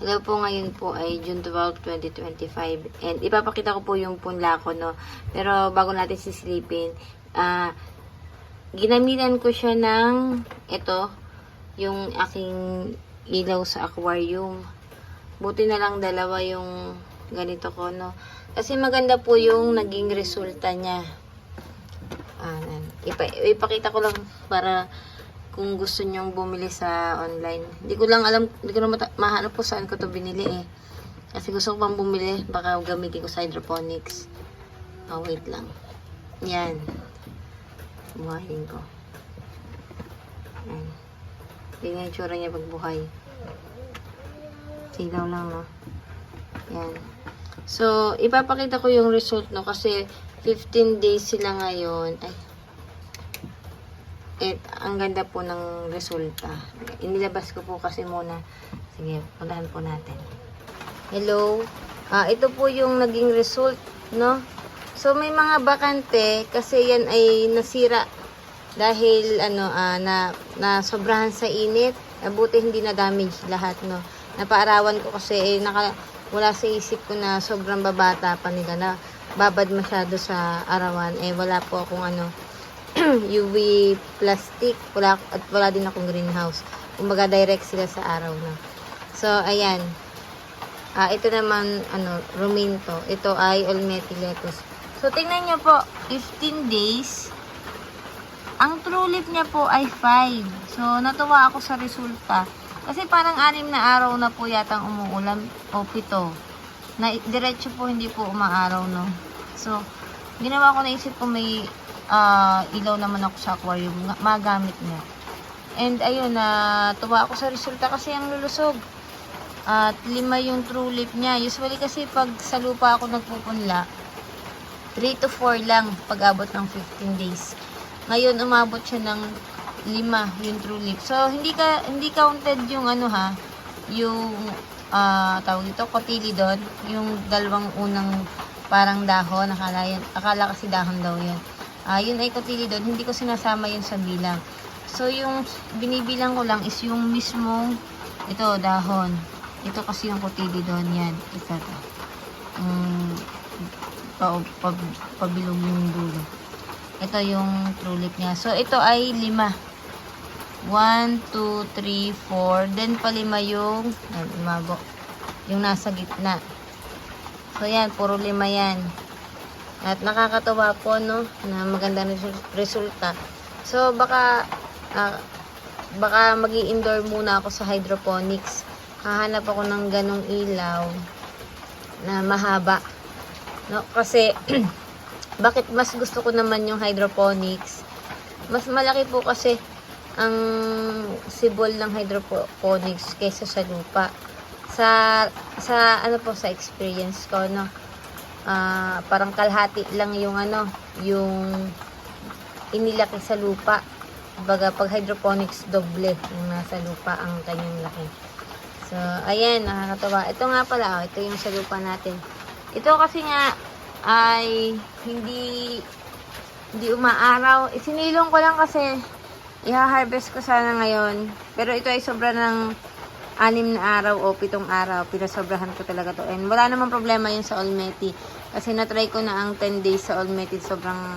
Hello po, ngayon po ay June 12, 2025. And ipapakita ko po yung punla ko, no? Pero bago natin sisilipin, ah, ginamitan ko siya ng ito, yung aking ilaw sa aquarium. Buti na lang dalawa yung ganito ko, no? Kasi maganda po yung naging resulta niya. Ah, ipa ipakita ko lang para kung gusto nyong bumili sa online. Hindi ko lang alam, hindi ko na mahanap po saan ko to binili eh. Kasi gusto ko pang bumili, baka gamitin ko sa hydroponics. Oh, wait lang. Yan. Buhayin ko. Yan. Tingnan yung tsura niya pagbuhay. Sigaw lang, no? Yan. So, ipapakita ko yung result, no? Kasi 15 days sila ngayon. Ay, eh, ang ganda po ng resulta. Inilabas ko po kasi muna. Sige, puntahan po natin. Hello. Ah, ito po yung naging result, no? So may mga bakante kasi yan ay nasira dahil ano ah, na na sobrahan sa init. Mabuti hindi na damage lahat, no. Napaarawan ko kasi eh, naka, wala sa isip ko na sobrang babata pa nila na babad masyado sa arawan. Eh wala po akong ano UV plastic wala, at wala din akong greenhouse. Kumbaga direct sila sa araw na. So, ayan. Ah, ito naman, ano, romaine to. Ito ay olmeti lettuce. So, tingnan nyo po, 15 days. Ang true leaf niya po ay 5. So, natuwa ako sa resulta. Kasi parang anim na araw na po yatang umuulan o pito. Na diretso po hindi po umaaraw, no. So, ginawa ko naisip ko may ah, ilaw naman ako sa aquarium, magamit niya. And ayun, na tuwa ako sa resulta kasi ang lulusog. At lima yung true lip niya. Usually kasi pag sa lupa ako nagpupunla, 3 to 4 lang pag abot ng 15 days. Ngayon umabot siya ng lima yung true lip. So hindi ka hindi counted yung ano ha, yung ah tawag ito cotyledon, yung dalawang unang parang dahon, akala, yan, akala kasi dahon daw yun. Ah, yun ay cotyledon, hindi ko sinasama yun sa bilang. So, yung binibilang ko lang is yung mismong, ito, dahon. Ito kasi yung cotyledon, yan. Ito to. Um, pa, pa, pabilog yung dulo. Ito yung true lip niya. So, ito ay lima. 1, 2, 3, 4. Then, palima yung, ay, umabo. Yung nasa gitna. So, yan. Puro lima yan. At nakakatuwa po, no, na magandang resul- resulta. So, baka, ah, baka mag indoor muna ako sa hydroponics. Hahanap ako ng ganong ilaw na mahaba. No, kasi, bakit mas gusto ko naman yung hydroponics? Mas malaki po kasi ang sibol ng hydroponics kaysa sa lupa. Sa, sa, ano po, sa experience ko, no, ah parang kalahati lang yung ano, yung inilaki sa lupa. Baga pag hydroponics doble yung nasa lupa ang kanyang laki. So, ayan, nakakatawa. Ito nga pala, oh, ito yung sa lupa natin. Ito kasi nga ay hindi hindi umaaraw. Isinilong ko lang kasi iha-harvest ko sana ngayon. Pero ito ay sobra ng anim na araw o pitong araw. Pinasobrahan ko talaga to. And wala namang problema yun sa Olmeti. Kasi na-try ko na ang 10 days sa Olmeti. Sobrang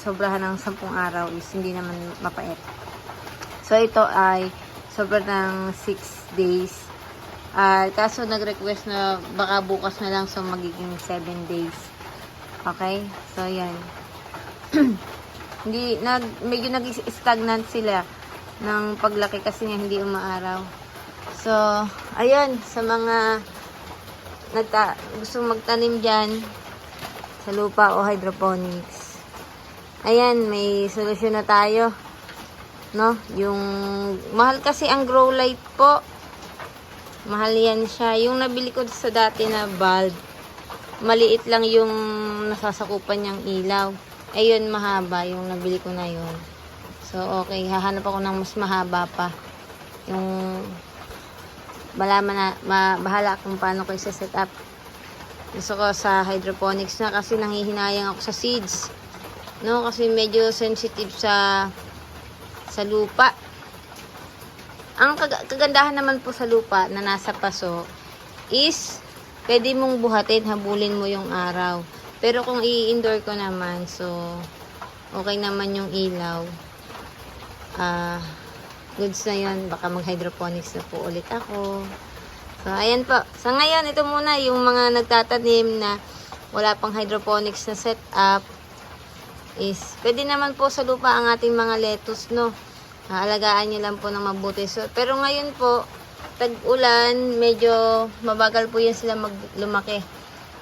sobrahan ng 10 araw is hindi naman mapait. So ito ay sobra ng 6 days. Ah, kaso nag-request na baka bukas na lang so magiging 7 days. Okay? So yan. hindi nag medyo nag-stagnant sila ng paglaki kasi nga hindi umaaraw. So, ayun, sa mga nagta gusto magtanim diyan sa lupa o hydroponics. Ayan, may solusyon na tayo. No? Yung mahal kasi ang grow light po. Mahal yan siya. Yung nabili ko sa dati na bulb, maliit lang yung nasasakupan niyang ilaw. Ayun, mahaba yung nabili ko na yun. So, okay. Hahanap ako ng mas mahaba pa. Yung malaman na, ma, bahala kung paano ko isa-set up. Gusto ko sa hydroponics na kasi nanghihinayang ako sa seeds. No, kasi medyo sensitive sa sa lupa. Ang kag- kagandahan naman po sa lupa na nasa paso is pwede mong buhatin, habulin mo yung araw. Pero kung i-indoor ko naman, so okay naman yung ilaw. Ah, goods na yun. Baka mag-hydroponics na po ulit ako. So, ayan po. Sa ngayon, ito muna yung mga nagtatanim na wala pang hydroponics na setup is pwede naman po sa lupa ang ating mga lettuce, no? Aalagaan nyo lang po ng mabuti. So, pero ngayon po, tag-ulan, medyo mabagal po yan sila mag lumaki.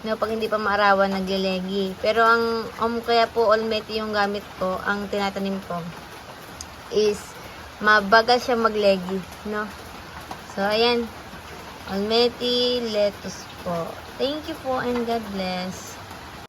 No, pag hindi pa maarawan, naglilegi. Pero ang um, kaya po almeti yung gamit ko, ang tinatanim ko, is mabagal siya maglegi, no? So, ayan. Almeti lettuce po. Thank you po and God bless.